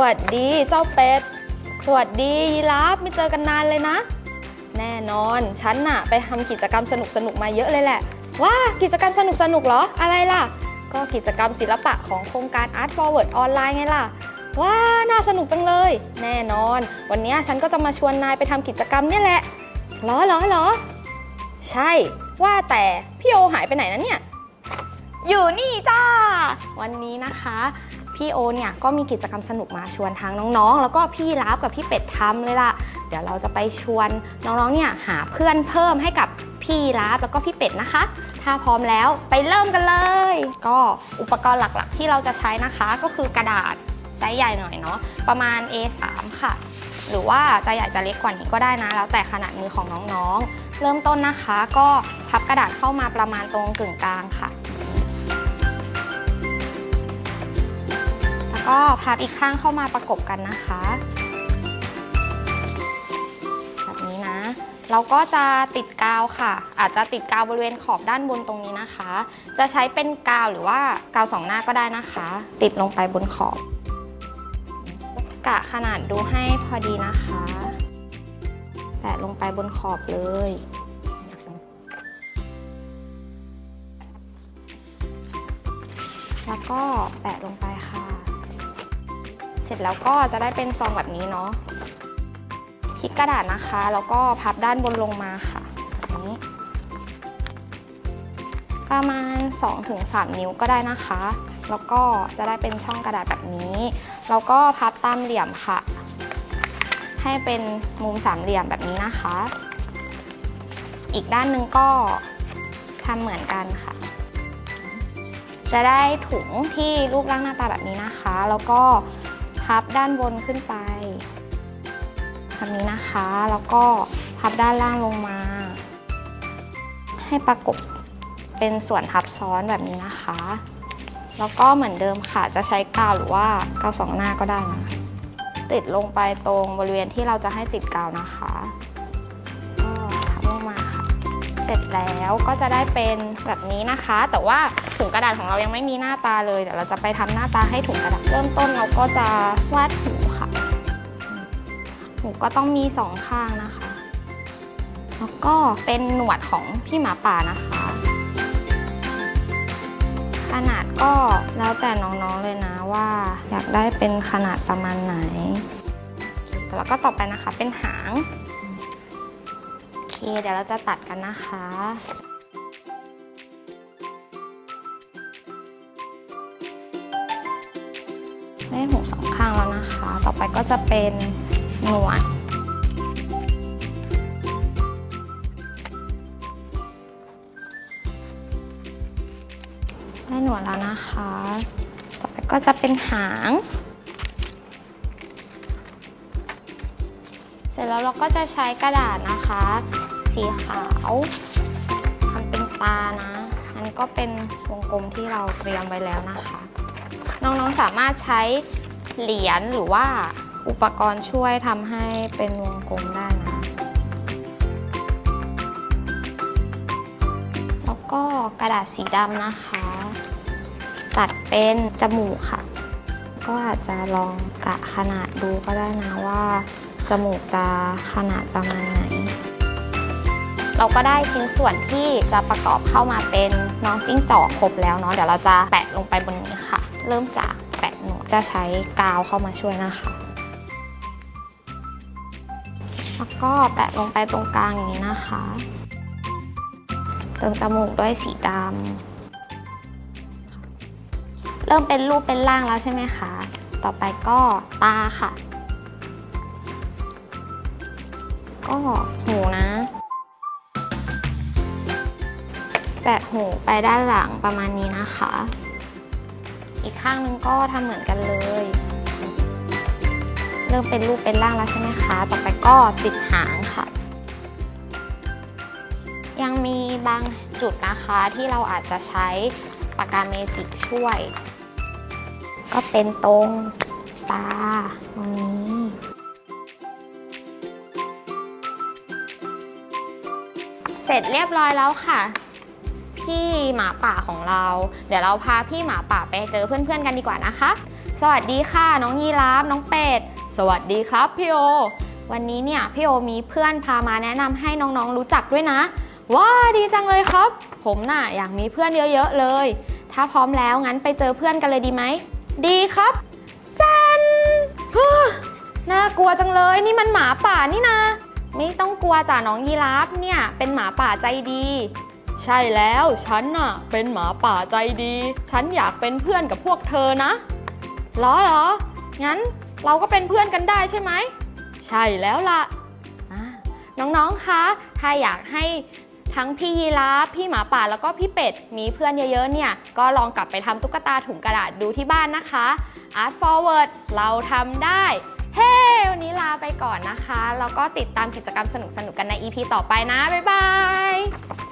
สวัสดีเจ้าเป็ด สวัสดียีราฟไม่เจอกันนานเลยนะ แน่นอนฉันน่ะ ไปทำกิจกรรมสนุกๆมาเยอะเลยแหละว้ากิจกรรมสนุกๆเหรอ อะไรล่ะ ก็กิจกรรมศิลปะของโครงการ Art Forward ออนไลน์ไงล่ะว้าน่าสนุกจังเลย แน่นอน วันนี้ฉันก็จะมาชวนนายไปทำกิจกรรมเนี่ยแหละหรอหรอหรอใช่ ว่าแต่พี่โอหายไปไหนนะเนี่ย อยู่นี่จ้า วันนี้นะคะ พี่โอเนี่ยก็มีกิจกรรมสนุกมาชวนทางน้องๆ แล้วก็พี่รับกับพี่เป็ดทำเลยล่ะ เดี๋ยวเราจะไปชวนน้องๆเนี่ยหาเพื่อนเพิ่มให้กับพี่รับแล้วก็พี่เป็ดนะคะ ถ้าพร้อมแล้วไปเริ่มกันเลย ก็อุปกรณ์หลักๆ ที่เราจะใช้นะคะก็คือกระดาษไซส์ใหญ่หน่อยเนาะประมาณ A3 ค่ะ หรือว่าจะใหญ่จะเล็กกว่านี้ก็ได้นะ แล้วแต่ขนาดมือของน้องๆ เริ่มต้นนะคะ ก็พับกระดาษเข้ามาประมาณตรงกึ่งกลางค่ะ ก็พับอีกข้างเข้ามาประกบกันนะคะแบบนี้นะ เราก็จะติดกาวค่ะ อาจจะติดกาวบริเวณขอบด้านบนตรงนี้นะคะ จะใช้เป็นกาวหรือว่ากาวสองหน้าก็ได้นะคะ ติดลงไปบนขอบ กะขนาดดูให้พอดีนะคะแตะลงไปบนขอบเลยแล้วก็แปะลงไปค่ะ เสร็จแล้วก็จะได้เป็นซองแบบนี้เนาะพลิกกระดาษนะคะ แล้วก็พับด้านบนลงมาค่ะนี้ประมาณ 2-3 นิ้วก็ได้นะคะ แล้วก็จะได้เป็นช่องกระดาษแบบนี้ แล้วก็พับตามเหลี่ยมค่ะ ให้เป็นมุมสามเหลี่ยมแบบนี้นะคะ อีกด้านหนึ่งก็ทำเหมือนกันค่ะ จะได้ถุงที่รูปร่างหน้าตาแบบนี้นะคะ แล้วก็ พับด้านบนขึ้นไปแบบนี้นะคะ แล้วก็พับด้านล่างลงมา ให้ประกบเป็นส่วนทับซ้อนแบบนี้นะคะ แล้วก็เหมือนเดิมค่ะ จะใช้กาวหรือว่ากาวสองหน้าก็ได้นะ ติดลงไปตรงบริเวณที่เราจะให้ติดกาวนะคะ เสร็จแล้วก็จะได้เป็นแบบนี้นะคะ แต่ว่าถุงกระดาษของเรายังไม่มีหน้าตาเลยเดี๋ยวเราจะไปทำหน้าตาให้ถุงกระดาษเริ่มต้นเราก็จะวาดหูค่ะหูก็ต้องมีสองข้างนะคะ แล้วก็เป็นหนวดของพี่หมาป่านะคะ ขนาดก็แล้วแต่น้องๆเลยนะว่า อยากได้เป็นขนาดประมาณไหน แล้วก็ต่อไปนะคะเป็นหาง เคเดี๋ยวเราจะตัดกันนะคะได้หูสองข้างแล้วนะคะ ต่อไปก็จะเป็นหนวดได้หนวดแล้วนะคะ ต่อไปก็จะเป็นหาง ร็จแล้วเราก็จะใช้กระดาษนะคะ สีขาวทำเป็นตานะอันนี้ก็เป็นวงกลมที่เราเตรียมไว้แล้วนะคะ น้องๆสามารถใช้เหรียญหรือว่าอุปกรณ์ช่วยทำให้เป็นวงกลมได้นะแล้วก็กระดาษสีดำนะคะ ตัดเป็นจมูกค่ะ ก็อาจจะลองกะขนาดดูก็ได้นะว่า จมูกจะขนาดประมาณไหน เราก็ได้ชิ้นส่วนที่จะประกอบเข้ามาเป็นน้องจิ้งจอกครบแล้วเนาะเดี๋ยวเราจะแปะลงไปบนนี้ค่ะ เริ่มจากแปะหนวดจะใช้กาวเข้ามาช่วยนะคะแล้วก็แปะลงไปตรงกลางอย่างนี้นะคะ เติมจมูกด้วยสีดำ เริ่มเป็นรูปเป็นร่างแล้วใช่ไหมคะ ต่อไปก็ตาค่ะ ก็หูนะ แปะหูไปด้านหลังประมาณนี้นะคะ อีกข้างนึงก็ทำเหมือนกันเลย เริ่มเป็นรูปเป็นร่างแล้วใช่ไหมคะ ต่อไปก็ติดหางค่ะ ยังมีบางจุดนะคะที่เราอาจจะใช้ปากกาเมจิกช่วย ก็เป็นตรงตาตรงนี้ เสร็จเรียบร้อยแล้วค่ะ พี่หมาป่าของเรา เดี๋ยวเราพาพี่หมาป่าไปเจอเพื่อนๆกันดีกว่านะคะ สวัสดีค่ะ น้องยีราฟน้องเป็ดสวัสดีครับพี่โอ วันนี้เนี่ยพี่โอมีเพื่อนพามาแนะนำให้น้องๆรู้จักด้วยนะ ว้าดีจังเลยครับ ผมน่ะอยากมีเพื่อนเยอะๆเลย ถ้าพร้อมแล้วงั้นไปเจอเพื่อนกันเลยดีไหมดีครับจันฮู้น่ากลัวจังเลยนี่มันหมาป่านี่นะ ไม่ต้องกลัวจ้ะน้องยีราฟเนี่ยเป็นหมาป่าใจดี ใช่แล้วฉันน่ะเป็นหมาป่าใจดี ฉันอยากเป็นเพื่อนกับพวกเธอนะหรอหรองั้นเราก็เป็นเพื่อนกันได้ใช่ไหม ใช่แล้วล่ะอ่าน้องๆ คะ ถ้าอยากให้ทั้งพี่ยีราฟพี่หมาป่าแล้วก็พี่เป็ด มีเพื่อนเยอะๆ เนี่ย ก็ลองกลับไปทำตุ๊กตาถุงกระดาษดูที่บ้านนะคะ Art Forward เราทำได้ เฮ้ วันนี้ลาไปก่อนนะคะ แล้วก็ติดตามกิจกรรมสนุกๆกันใน EP ต่อไปนะ บ๊ายบาย